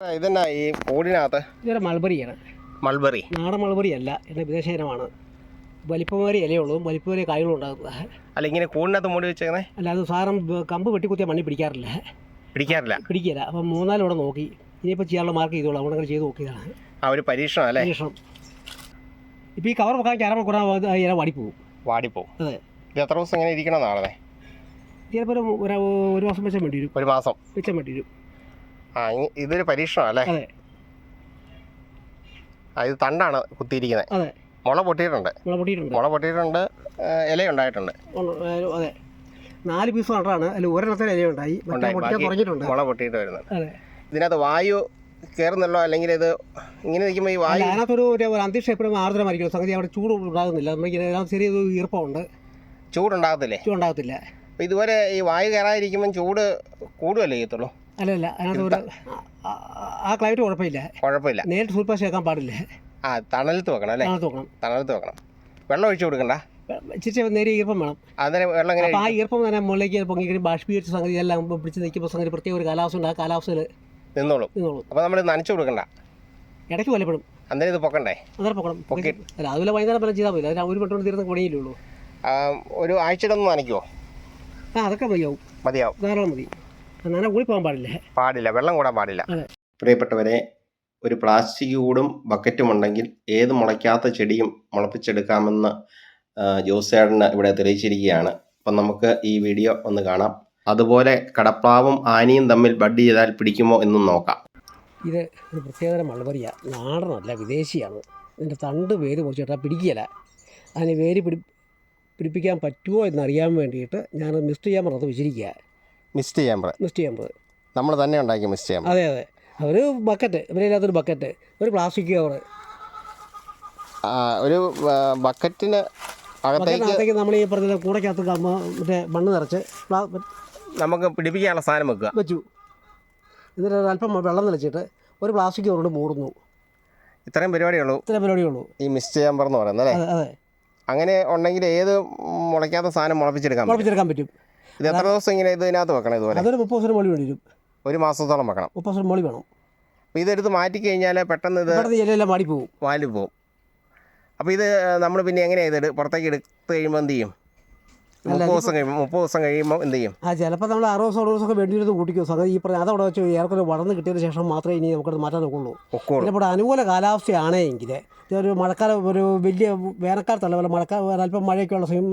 ഇതെന്നാ ഈ കൂടിനകത്ത് ഇതൊരു മൾബറിയാണ്. മൾബറി. നാടൻ മൾബറി അല്ല എന്റെ വിദേശ ഇനമാണ് വലിപ്പമേറിയ ഇലയുള്ളൂ വലിപ്പമേറിയ കായകളും ഉണ്ടാകുന്നത് അല്ല ഇങ്ങനെ കൂടിനകത്ത് മൂടി വെച്ചേക്കണേ അല്ല അത് സാറും കമ്പ് വെട്ടിക്കുത്തിയ മണ്ണി പിടിക്കാറില്ല. പിടിക്കാറില്ല. പിടിക്കില്ല. അപ്പം മൂന്നാലും ഇവിടെ നോക്കി. ഇനിയിപ്പോൾ ചെയ്യാനുള്ള മാർക്ക് ചെയ്തോളൂ അവിടെ ചെയ്ത് നോക്കിയതാണ്. ആ ഒരു പരീക്ഷണം അല്ലേ? പരീക്ഷണം. ഇപ്പോൾ ഈ കവർ വെക്കാൻ ക്യാരമ ഇല വാടിപ്പോവും. വാടിപ്പോവും. അതെ. ഇത് എത്ര ദിവസം ഇങ്ങനെ ഇരിക്കണം നാളെ? ചിലപ്പോൾ ഒരു ഒരു മാസം വെച്ചാൽ വേണ്ടി വരും. ഒരു മാസം. വെച്ചാൽ വേണ്ടി വരും. ആ ഇതൊരു പരീക്ഷണം അല്ലേ അതെ. ആ ഇത് തണ്ടാണ് കുത്തിയിരിക്കുന്നത് അതെ. മുള പൊട്ടിയിട്ടുണ്ട്. മുള പൊട്ടിയിട്ടുണ്ട്. മുള പൊട്ടിയിട്ടുണ്ട് ഇലയുണ്ടായിട്ടുണ്ട്. ഇല ഉണ്ടായിട്ടുണ്ട് അതെ. നാല് പീസ് നട്ടാണ് അതിൽ ഒരെണ്ണത്തിന് ഇല ഉണ്ടായി. മറ്റേ. കുറഞ്ഞിട്ടുണ്ട്. മുള പൊട്ടിയിട്ട് വരുന്നത്. അതെ. ഇതിനകത്ത് വായു കയറുന്നല്ലോ അല്ലെങ്കിൽ ഇത് ഇങ്ങനെ നിൽക്കുമ്പോൾ ഈ വായു അതിനകത്തൊരു ഒരു അന്തരീക്ഷം എപ്പോഴും ആർദ്രമായിരിക്കും സംഗതി അവിടെ ചൂട് ഉണ്ടാകുന്നില്ല. നമുക്ക് ഇതിനകത്ത് ചെറിയൊരു ഈർപ്പമുണ്ട്. ചൂടുണ്ടാകത്തില്ലേ? ചൂടുണ്ടാകത്തില്ല. ഇതുപോലെ ഈ വായു കയറാതിരിക്കുമ്പോൾ ചൂട് കൂടുമല്ലേ ചെയ്യത്തുള്ളൂ? അല്ല അല്ല അതിനകത്ത് ഒരു ആ- ക്ലൈമറ്റ് കുഴപ്പമില്ല. കുഴപ്പമില്ല. നേരിട്ട് സൂപ്പർ ചേക്കാൻ പാടില്ല? ആ തണലത്ത് വെക്കണം അല്ലേ? തണുത്ത് നോക്കണം തണലത്ത് വെക്കണം. വെള്ളം ഒഴിച്ചു കൊടുക്കണ്ട? ഇച്ചിരി നേരിയ ഈർപ്പം വേണം. അതിന് വെള്ളം ഇങ്ങനെ ആ ഈർപ്പം തന്നെ മുകളിലേക്ക് പൊങ്ങിക്കറി ബാഷ്പീകരിച്ച സംഗതി എല്ലാം പിടിച്ച് നിൽക്കുമ്പോൾ സംഗതി പ്രത്യേക ഒരു കാലാവസ്ഥ ഉണ്ട്. ആ കാലാവസ്ഥയിൽ നിന്നോളും. നിന്നോളും. അപ്പോൾ നമ്മൾ നനച്ചു കൊടുക്കണ്ട. ഇടയ്ക്ക് വലപ്പെടും അന്നേരം ഇത് പൊക്കണ്ടേ? അന്നേരം പൊക്കണം. പൊക്കി. അല്ല അതുപോലെ വൈകുന്നേരം പോലെ ചെയ്താൽ മതി. അതിന് ഒരു മണിക്കൂർ തീർന്ന് പണിയില്ലുള്ളൂ ഒരു ആഴ്ചയുടെ ഒന്ന് നനയ്ക്കുമോ ആ അതൊക്കെ മതിയാവും. മതിയാവും. ധാരാളം മതി. നന കൂടി പോകാൻ പാടില്ല. പാടില്ല. വെള്ളം കൂടാൻ പാടില്ല. പ്രിയപ്പെട്ടവരെ ഒരു പ്ലാസ്റ്റിക് കൂടും ബക്കറ്റും ഉണ്ടെങ്കിൽ ഏത് മുളയ്ക്കാത്ത ചെടിയും മുളപ്പിച്ചെടുക്കാമെന്ന് ജോസേടന് ഇവിടെ തെളിയിച്ചിരിക്കുകയാണ്. അപ്പം നമുക്ക് ഈ വീഡിയോ ഒന്ന് കാണാം. അതുപോലെ കടപ്ലാവും ആനിയും തമ്മിൽ ബഡ് ചെയ്താൽ പിടിക്കുമോ എന്നും നോക്കാം. ഇത് ഒരു പ്രത്യേകതരം മൾബറിയാണ് നാടനല്ല വിദേശിയാണ്. ഇതിന്റെ തണ്ട് വേര് മുറിച്ചിട്ടാൽ പിടിക്കുകയില്ല. അതിന് വേര് പിടി പിടിപ്പിക്കാൻ പറ്റുമോ എന്നറിയാൻ വേണ്ടിയിട്ട് ഞാൻ മിസ്റ്റ് ചെയ്യാൻ പറഞ്ഞത് വെച്ചിരിക്കുക മിസ്റ്റ് ചെയ്യാൻ പറ. മിസ്റ്റ് ചെയ്യാൻ പറഞ്ഞത് നമ്മൾ തന്നെ ഉണ്ടാക്കി മിസ്റ്റ് ചെയ്യാൻ അതെ അതെ. ഒരു ബക്കറ്റ് ഇവരില്ലാത്തൊരു ബക്കറ്റ് ഒരു പ്ലാസ്റ്റിക് കവർ ആ, ഒരു ബക്കറ്റിന് അകത്തേക്ക് നമ്മൾ ഈ പറഞ്ഞ കൂടക്കകത്ത് മറ്റേ മണ്ണ് നിറച്ച് നമുക്ക് പിടിപ്പിക്കാനുള്ള സാധനം വെക്കുക. വെച്ചു. എന്നിട്ട് അല്പം വെള്ളം നിലച്ചിട്ട് ഒരു പ്ലാസ്റ്റിക് കവറോട് മൂടുന്നു. ഇത്രയും പരിപാടിയുള്ളൂ. ഇത്രയും പരിപാടിയുള്ളൂ. ഈ മിസ് ചെയ്യാൻ പറഞ്ഞു പറയുന്നത് അല്ലേ? അങ്ങനെ ഉണ്ടെങ്കിൽ ഏത് മുളയ്ക്കാത്ത സാധനം മുളപ്പിച്ചെടുക്കാം മുളപ്പിച്ചെടുക്കാൻ പറ്റും. ഇത് എത്ര ദിവസം ഇങ്ങനെ ഇതിനകത്ത് വെക്കണം ഇതുപോലെ? അതൊരു മുപ്പത് ദിവസം മോളി വേണ്ടി വരും. ഒരു മാസത്തോളം വെക്കണം. മുപ്പത് ദിവസം മോളി വേണം. അപ്പോൾ ഇതെടുത്ത് മാറ്റി കഴിഞ്ഞാൽ പെട്ടെന്ന് ഇത് ഇലയെല്ലാം മാടിപ്പോവും വാലി പോകും അപ്പോൾ ഇത് നമ്മൾ പിന്നെ എങ്ങനെയാണ് ഇത് പുറത്തേക്ക് എടുത്ത് കഴിയുമ്പോൾ എന്ത് ചെയ്യും? മുപ്പത് ദിവസം കഴിയുമ്പോൾ മുപ്പത് ദിവസം കഴിയുമ്പോൾ എന്ത് ചെയ്യും? ആ ചിലപ്പോൾ നമ്മൾ അറുപത് ദിവസം അറുപത് ദിവസമൊക്കെ വേണ്ടി വരുന്നത് കൂട്ടിക്കും. സംഗതി ഈ പറഞ്ഞ അതവിടെ വെച്ച് ഏറെക്കുറെ വളർന്ന് കിട്ടിയതിന് ശേഷം മാത്രമേ ഇനി നമുക്കത് മാറ്റാൻ നോക്കുള്ളൂ. പിന്നെ ഇവിടെ അനുകൂല കാലാവസ്ഥയാണെങ്കിൽ ഒരു മഴക്കാലം ഒരു വലിയ വേനൽക്കാലത്തല്ല പോലെ മഴക്കാലം അല്പം മഴയൊക്കെയുള്ള സമയം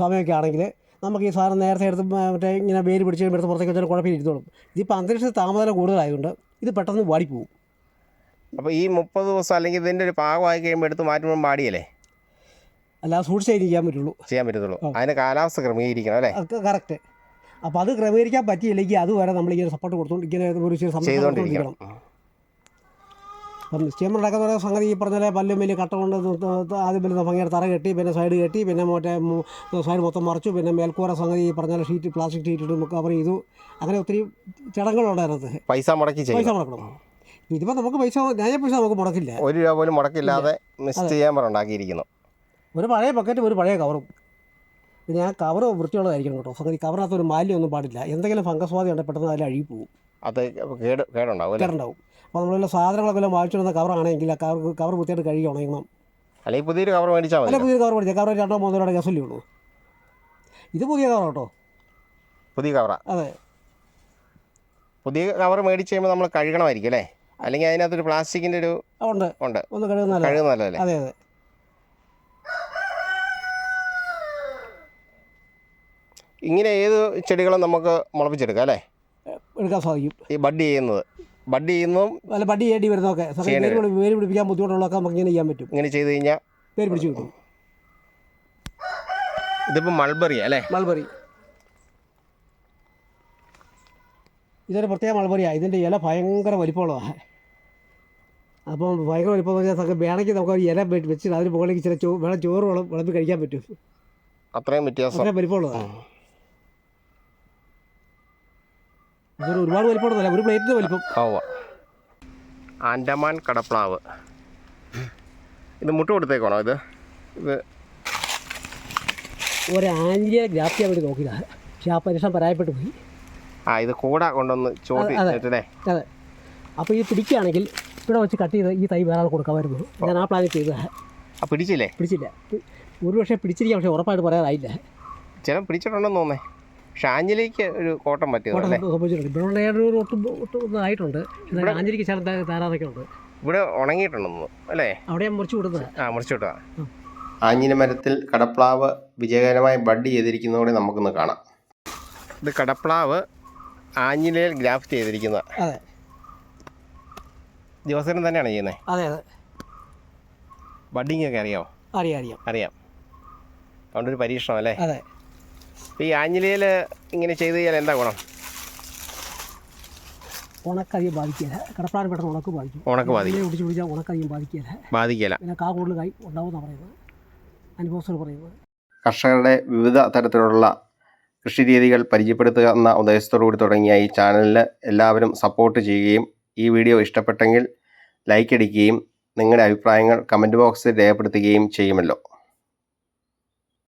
സമയമൊക്കെ ആണെങ്കിൽ നമുക്ക് ഈ സാധനം നേരത്തെ എടുത്ത് മറ്റേ ഇങ്ങനെ വേര് പിടിച്ച് എടുത്ത് പുറത്തേക്ക് വെച്ചാൽ കുഴപ്പമില്ല ഇരുന്നോളും. ഇതിപ്പോൾ അന്തരീക്ഷ താപനില കൂടുതലായതുകൊണ്ട് ഇത് പെട്ടെന്ന് വാടിപ്പോവും അപ്പോൾ ഈ മുപ്പത് ദിവസം അല്ലെങ്കിൽ ഇതിന്റെ ഒരു പാകമായി കഴിയുമ്പോൾ എടുത്ത് മാറ്റുമ്പോൾ പാടിയല്ലേ അല്ല സൂക്ഷിച്ചേ ചെയ്യാൻ പറ്റുള്ളൂ. ചെയ്യാൻ പറ്റത്തുള്ളൂ. അതിന് കാലാവസ്ഥ ക്രമീകരിക്കണം അല്ലേ? കറക്റ്റ്. അപ്പോൾ അത് ക്രമീകരിക്കാൻ പറ്റിയില്ലെങ്കിൽ അതുവരെ നമ്മൾ ഇങ്ങനെ സപ്പോർട്ട് കൊടുത്തോണ്ട് ഇങ്ങനെ ഒരു ചെയ്തുകൊണ്ടിരിക്കണം. സ്റ്റീമർ ഉണ്ടാക്കുന്ന പറയുന്ന സംഗതി ഈ പറഞ്ഞ പല്ലും വലിയ കട്ട കൊണ്ട് ആദ്യം പിന്നെ ഭംഗിയുടെ തറ കെട്ടി പിന്നെ സൈഡ് കെട്ടി പിന്നെ മറ്റേ സൈഡ് മൊത്തം മറച്ചു പിന്നെ മേൽക്കൂര സംഗതി ഈ പറഞ്ഞ ഷീറ്റ് പ്ലാസ്റ്റിക് ഷീറ്റ് ഇട്ട് കവർ ചെയ്തു. അങ്ങനെ ഒത്തിരി ചടങ്ങുകളുണ്ട് അതിനകത്ത് പൈസ മുടക്കി പൈസ മുടക്കണം. ഇതിപ്പോൾ നമുക്ക് പൈസ ന്യായ പൈസ നമുക്ക് മുടക്കില്ല. ഒരു രൂപ പോലും മുടക്കില്ലാതെ മിസ് ചെയ്യാൻ ഉണ്ടാക്കിയിരിക്കുന്നു ഒരു പഴയ ബക്കറ്റും ഒരു പഴയ കവറും പിന്നെ ഞാൻ കവർ വൃത്തിയുള്ളതായിരിക്കണം കേട്ടോ. സംഗതി കവറിനകത്ത് ഒരു മാലിന്യം ഒന്നും പാടില്ല. എന്തെങ്കിലും ഫംഗസ് ബാധ ഉണ്ടെങ്കിൽ പെട്ടെന്ന് അതിൽ അഴുകി പോകും അത് കേട് കേടുണ്ടാവും അല്ലേ? കേറുണ്ടാവും അപ്പോൾ നമ്മളെല്ലാം സാധനങ്ങളൊക്കെ എല്ലാം വാങ്ങിച്ചിടുന്ന കവറാണെങ്കിൽ ആ കവർ കവർ വൃത്തിയായിട്ട് കഴുകി ഉണങ്ങണം. അല്ലെങ്കിൽ പുതിയൊരു കവർ മേടിച്ചാൽ അല്ല മതി പുതിയ കവർ മേടിച്ചാൽ കവർ രണ്ടോ മൂന്നോ രൂപയുടെ ഗ്യാസല്ലേ ഉള്ളൂ. ഇത് പുതിയ കവർ കേട്ടോ പുതിയ കവറാ അതെ. പുതിയ കവർ മേടിച്ച് കഴിയുമ്പോൾ നമ്മൾ കഴുകണമായിരിക്കും അല്ലേ? അല്ലെങ്കിൽ അതിനകത്തൊരു പ്ലാസ്റ്റിക്കിന്റെ ഒരു ആ, ഉണ്ട്. ഉണ്ട്. ഒന്ന് കഴുകുന്ന നല്ലതല്ലേ അതെ അതെ. ഇങ്ങനെ ഏത് ചെടികളും നമുക്ക് മുളപ്പിച്ചെടുക്കാം അല്ലേ? എടുക്കാൻ സാധിക്കും. ഈ ബഡ് ചെയ്യുന്നത്. ബഡ് ചെയ്യുന്നതും അല്ല ബഡ് ചെയ്യേണ്ടി വരുന്നതൊക്കെ. പേര് പിടിപ്പിക്കാൻ ബുദ്ധിമുട്ടുള്ളതൊക്കെ നമുക്ക് ഇങ്ങനെ ചെയ്യാൻ പറ്റും. ഇങ്ങനെ ചെയ്ത് കഴിഞ്ഞാൽ വേര് പിടിച്ച് കിട്ടും. ഇതിപ്പോൾ മൾബറി അല്ലേ? മൾബറി. ഇതൊരു പ്രത്യേക മൾബറിയാണ് ഇതിന്റെ ഇല ഭയങ്കര വലിപ്പമുള്ളതാണ് അപ്പം ഭയങ്കര വലിപ്പം എന്ന് പറഞ്ഞാൽ വേണമെങ്കിൽ നമുക്ക് ഒരു ഇല വെച്ചിട്ട് അതിന് മുകളിലേക്ക് ചില ചോ വേണം ചോറ് വളം വിളമ്പി കഴിക്കാൻ പറ്റും. അത്രയും വ്യത്യാസം. അത്രയും വലിപ്പമുള്ളതാണ് ഇതൊരു ഒരുപാട് വലിപ്പമുള്ളതല്ല ഒരു പ്ലേറ്റിന് വലിപ്പം. ആൻഡമാൻ കടപ്ലാവ്. ഇത് മുട്ട കൊടുത്തേക്കാണോ ഇത്? ഇത് ഒരു ആൻജിയെ ഗ്രാഫ്റ്റ് ചെയ്യാൻ വേണ്ടി നോക്കിയതാണ് പക്ഷേ ആ പരീക്ഷണം പരാജയപ്പെട്ടു പോയി. ആ ഇത് കൂട കൊണ്ടൊന്ന് ചോട്ടി അതെ. അതെ. അപ്പോൾ ഈ പിടിക്കുകയാണെങ്കിൽ ഇവിടെ വെച്ച് കട്ട് ചെയ്ത് ഈ തൈ വേറെ ആൾ കൊടുക്കാമായിരുന്നു. ഞാൻ ആ പ്ലാൻ ചെയ്തത്. ആ പിടിച്ചില്ലേ? പിടിച്ചില്ല. ഒരു പക്ഷേ പിടിച്ചിരിക്കാം പക്ഷേ ഉറപ്പായിട്ട് പറയാറായില്ല. ചില പിടിച്ചിട്ടുണ്ടെന്ന് തോന്നേ പക്ഷെ ആഞ്ഞിലേക്ക് ഒരു കോട്ടം പറ്റിയത് ഇവിടെ ഒട്ടും ആയിട്ടുണ്ട്. ഉണ്ട്. ഇവിടെ ഉണങ്ങിയിട്ടുണ്ടെന്ന് അല്ലേ? അവിടെ മുറിച്ച് ആ മുറിച്ചു വിട്ടതാ. ആഞ്ഞിന മരത്തിൽ കടപ്ലാവ് വിജയകരമായി ബഡ് ചെയ്തിരിക്കുന്നതോടെ നമുക്കൊന്ന് കാണാം. ഇത് കടപ്ലാവ് ആഞ്ഞിലയിൽ ഗ്രാഫ് ചെയ്തിരിക്കുന്ന അതെ. ദിവസം തന്നെയാണ് ചെയ്യുന്നത് അതെ അതെ. ബഡിങ് ഒക്കെ അറിയാമോ അറിയാം അറിയാം. അറിയാം. അതുകൊണ്ടൊരു പരീക്ഷണം അല്ലേ അതെ. ഈ ആഞ്ഞിലിയിൽ ഇങ്ങനെ ചെയ്ത് കഴിഞ്ഞാൽ എന്താ ഗുണം? ഉണക്കധികം ബാധിക്കില്ല കടപ്പാട് പെട്ടെന്ന് ഉണക്ക് ബാധിക്കും. ഉണക്ക് ബാധിക്കും. പിടിച്ച് പിടിച്ചാൽ ഉണക്കധികം ബാധിക്കില്ല ബാധിക്കില്ല പിന്നെ കാ കൂടുതൽ കായ് ഉണ്ടാവുമെന്നാണ് പറയുന്നത്. അനുഭവസ്ഥർ പറയുന്നത്. കർഷകരുടെ വിവിധ തരത്തിലുള്ള കൃഷി രീതികൾ പരിചയപ്പെടുത്തുക എന്ന ഉദ്ദേശത്തോടുകൂടി തുടങ്ങിയ ഈ ചാനലിൽ എല്ലാവരും സപ്പോർട്ട് ചെയ്യുകയും ഈ വീഡിയോ ഇഷ്ടപ്പെട്ടെങ്കിൽ ലൈക്ക് അടിക്കുകയും നിങ്ങളുടെ അഭിപ്രായങ്ങൾ കമന്റ് ബോക്സിൽ രേഖപ്പെടുത്തുകയും ചെയ്യുമല്ലോ.